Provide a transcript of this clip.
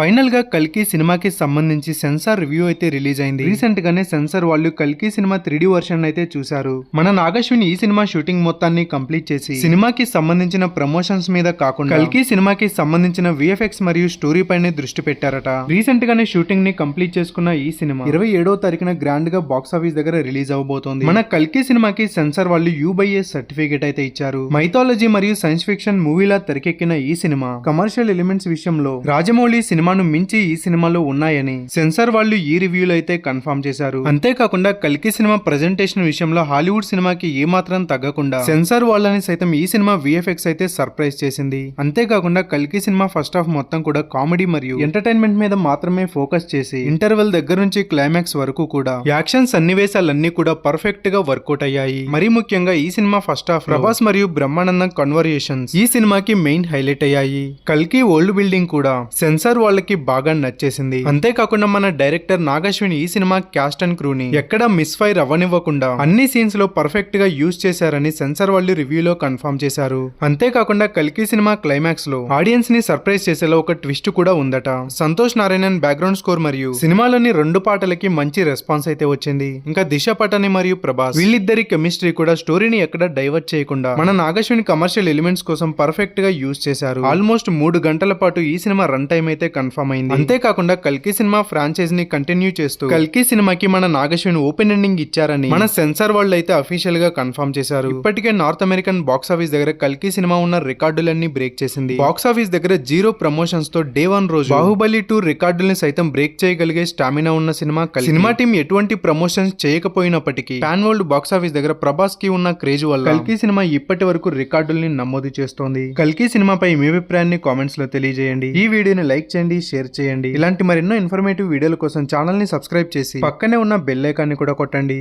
ఫైనల్గా కల్కి సినిమాకి సంబంధించి సెన్సార్ రివ్యూ అయితే రిలీజ్ అయింది. రీసెంట్ గానే సెన్సార్ వాళ్ళు కల్కి సినిమా త్రీ వర్షన్ అయితే చూశారు. మన నాగశ్విన్ ఈ సినిమా షూటింగ్ మొత్తాన్ని కంప్లీట్ చేసి సినిమాకి సంబంధించిన ప్రమోషన్స్ మీద కాకుండా కల్కి సినిమాకి సంబంధించిన విఎఫ్ఎక్స్ మరియు స్టోరీ పైనే దృష్టి పెట్టారట. రీసెంట్ గానే షూటింగ్ని కంప్లీట్ చేసుకున్న ఈ సినిమా ఇరవై ఏడో తారీఖున గ్రాండ్గా బాక్స్ ఆఫీస్ దగ్గర రిలీజ్ అవబోతోంది. మన కల్కి సినిమాకి సెన్సార్ వాళ్ళు యూబైఏ సర్టిఫికేట్ అయితే ఇచ్చారు. మైథాలజీ మరియు సైన్స్ ఫిక్షన్ మూవీలా తెరకెక్కిన ఈ సినిమా కమర్షియల్ ఎలిమెంట్స్ విషయంలో రాజమౌళి సినిమా సినిమాను మించి ఈ సినిమాలో ఉన్నాయని సెన్సార్ వాళ్ళు ఈ రివ్యూలు అయితే కన్ఫర్మ్ చేశారు. అంతేకాకుండా కల్కి సినిమా ప్రజెంటేషన్ విషయంలో హాలీవుడ్ సినిమాకి ఏ మాత్రం తగ్గకుండా సెన్సార్ వాళ్ళని సైతం ఈ సినిమా విఎఫ్ఎక్స్ అయితే సర్ప్రైజ్ చేసింది. అంతేకాకుండా కల్కి సినిమా ఫస్ట్ హాఫ్ మొత్తం కూడా కామెడీ మరియు ఎంటర్టైన్మెంట్ మీద మాత్రమే ఫోకస్ చేసి ఇంటర్వెల్ దగ్గర నుంచి క్లైమాక్స్ వరకు కూడా యాక్షన్ సన్నివేశాలన్నీ కూడా పర్ఫెక్ట్గా వర్కౌట్ అయ్యాయి. మరీ ముఖ్యంగా ఈ సినిమా ఫస్ట్ హాఫ్ ప్రభాస్ మరియు బ్రహ్మానందం కన్వర్యేషన్ ఈ సినిమాకి మెయిన్ హైలైట్ అయ్యాయి. కల్కి ఓల్డ్ బిల్డింగ్ కూడా సెన్సార్ వాళ్ళకి బాగా నచ్చేసింది. అంతేకాకుండా మన డైరెక్టర్ నాగశ్విన్ ఈ సినిమా క్యాస్ట్ అండ్ క్రూని ఎక్కడ మిస్ ఫైర్ అవ్వనివ్వకుండా అన్ని సీన్స్లో పర్ఫెక్ట్గా యూజ్ చేశారని సెన్సార్ వాళ్ళు రివ్యూలో కన్ఫర్మ్ చేశారు. అంతేకాకుండా కల్కి సినిమా క్లైమాక్స్లో ఆడియన్స్ని సర్ప్రైజ్ చేసేలా ఒక ట్విస్ట్ కూడా ఉందట. సంతోష్ నారాయణన్ బ్యాక్గ్రౌండ్ స్కోర్ మరియు సినిమాలోని రెండు పాటలకి మంచి రెస్పాన్స్ అయితే వచ్చింది. ఇంకా దిశ పటని మరియు ప్రభాస్ వీళ్ళిద్దరి కెమిస్ట్రీ కూడా స్టోరీని ఎక్కడ డైవర్ట్ చేయకుండా మన నాగశ్విని కమర్షియల్ ఎలిమెంట్స్ కోసం పర్ఫెక్ట్గా యూజ్ చేశారు. ఆల్మోస్ట్ మూడు గంటల పాటు ఈ సినిమా రన్ టైం అయితే కన్ఫర్మ్ అయింది. అంతేకాకుండా కల్కి సినిమా ఫ్రాంచైజ్ని కంటిన్యూ చేస్తూ కల్కి సినిమాకి మన నాగశ్విని ఓపెన్ ఎండింగ్ ఇచ్చారని మన సెన్సార్ వాళ్ళు అయితే అఫీషియల్గా కన్ఫర్మ్ చేశారు. ఇప్పటికే నార్త్ అమెరికన్ బాక్స్ ఆఫీస్ దగ్గర కల్కి సినిమా ఉన్న రికార్డులన్నీ బ్రేక్ చేసింది. బాక్స్ ఆఫీస్ దగ్గర జీరో ప్రమోషన్స్తో డే వన్ రోజు బాహుబలి టూ రికార్డుల్ని సైతం బ్రేక్ చేయగలిగే స్టామినా ఉన్న సినిమా. సినిమా టీం ఎటువంటి ప్రమోషన్స్ చేయకపోయినప్పటికీ పాన్ వరల్డ్ బాక్స్ ఆఫీస్ దగ్గర ప్రభాస్కి ఉన్న క్రేజ్ వల్ల కల్కి సినిమా ఇప్పటి వరకు రికార్డుల్ని నమోదు చేస్తోంది. కల్కి సినిమాపై మీ అభిప్రాయాన్ని కామెంట్స్లో తెలియజేయండి. ఈ వీడియోని లైక్ చేయండి. షేర్ చేయండి. ఇలాంటి మరెన్నో ఇన్ఫర్మేటివ్ వీడియోల కోసం ఛానల్ని సబ్స్క్రైబ్ చేసి పక్కనే ఉన్న బెల్ ఐకాన్ని కూడా కొట్టండి.